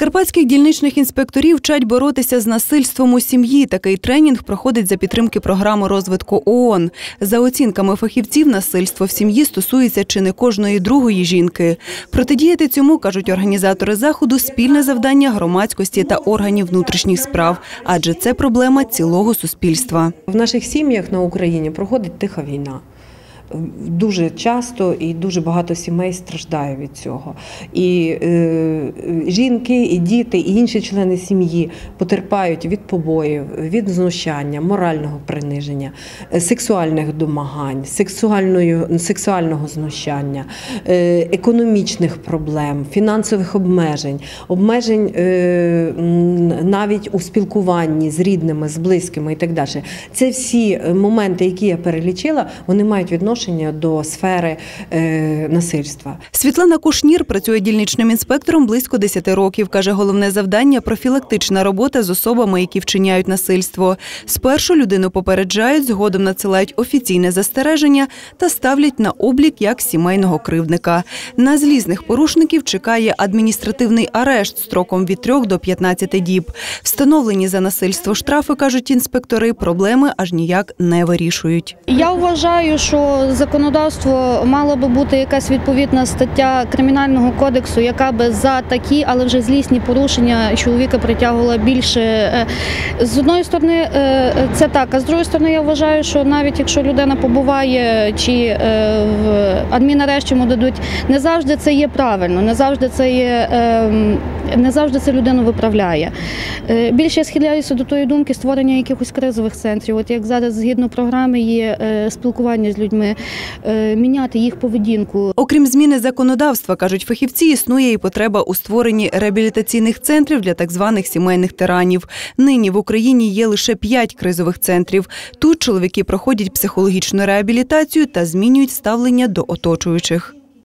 Закарпатських дільничних інспекторів вчать боротися з насильством у сім'ї. Такий тренінг проходить за підтримки програми розвитку ООН. За оцінками фахівців, насильство в сім'ї стосується чи не кожної другої жінки. Протидіяти цьому кажуть організатори заходу спільне завдання громадськості та органів внутрішніх справ, адже це проблема цілого суспільства. В наших сім'ях на Україні проходить тиха війна. Дуже часто і дуже багато сімей страждає від цього. І е, жінки, і діти, і інші члени сім'ї потерпають від побоїв, від знущання, морального приниження, е, сексуальних домагань, сексуального знущання, е, економічних проблем, фінансових обмежень, обмежень е, навіть у спілкуванні з рідними, з близькими і так далі. Це всі моменти, які я перелічила, вони мають відношення до сфери е, насильства. Світлана Кушнір працює дільничним інспектором близько 10 років. Каже, головне завдання профілактична робота з особами, які вчиняють насильство. Спершу людину попереджають, згодом надсилають офіційне застереження та ставлять на облік як сімейного кривдника. На злізних порушників чекає адміністративний арешт строком від 3 до 15 діб. Встановлені за насильство штрафи, кажуть інспектори, проблеми аж ніяк не вирішують. Я вважаю, що законодавство мало би бути якась відповідна стаття кримінального кодексу, яка би за такі, але вже злісні порушення чоловіка притягувала більше. Е, З одної сторони, е, це так, а з другої сторони, я вважаю, що навіть якщо людина побуває чи е, в адмінарешт йому дадуть, не завжди це є правильно, не завжди це є. ем, Не завжди це людину виправляє. Більше я схиляюся до тої думки створення якихось кризових центрів. От як зараз згідно програми є спілкування з людьми, міняти їх поведінку. Окрім зміни законодавства, кажуть фахівці, існує і потреба у створенні реабілітаційних центрів для так званих сімейних тиранів. Нині в Україні є лише п'ять кризових центрів. Тут чоловіки проходять психологічну реабілітацію та змінюють ставлення до оточуючих.